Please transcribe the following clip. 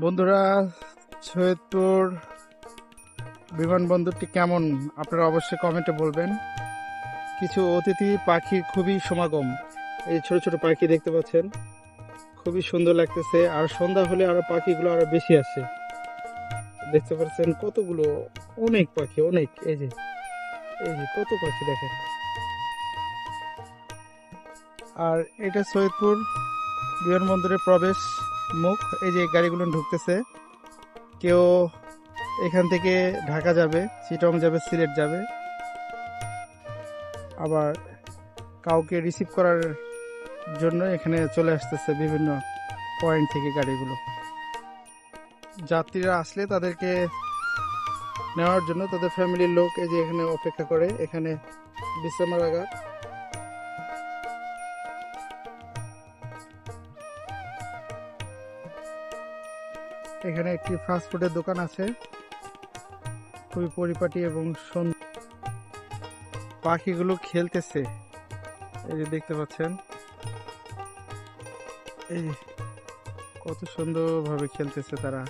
বন্ধুরা, সৈয়দপুর বিমানবন্দরটি কেমন? আপনারা অবশ্যই কমেন্টে বলবেন। কিছু অতিথি পাখির খুবই সমাগম। এই ছোট ছোট পাখি দেখতে পাচ্ছেন। খুবই সুন্দর লাগতেছে। আর সন্ধ্যা হলে আরও পাখিগুলো আরও বেশি আসে। দেখতে পাচ্ছেন কতগুলো, অনেক পাখি, অনেক। এই যে এই যে কত পাখি দেখেন। আর এটা সৈয়দপুর বিমানবন্দরের প্রবেশ। মুখ, এই যে গাড়িগুলো ঢুকতেছে, কেউ এখান থেকে ঢাকা যাবে, চিটং যাবে, সিলেট যাবে, আবার কাউকে রিসিভ করার জন্য এখানে চলে আসতেছে বিভিন্ন পয়েন্ট থেকে গাড়িগুলো। যাত্রীরা আসলে তাদেরকে নেওয়ার জন্য তাদের ফ্যামিলির লোক এই যে এখানে অপেক্ষা করে, এখানে বিশ্রামাগার এখানে একটি ফাস্টফুডের দোকান আছে। খুবই পরিপাটি এবং সুন্দর পাখিগুলো খেলতেছে। এই যে দেখতে পাচ্ছেন। এই কত সুন্দরভাবে খেলতেছে তারা।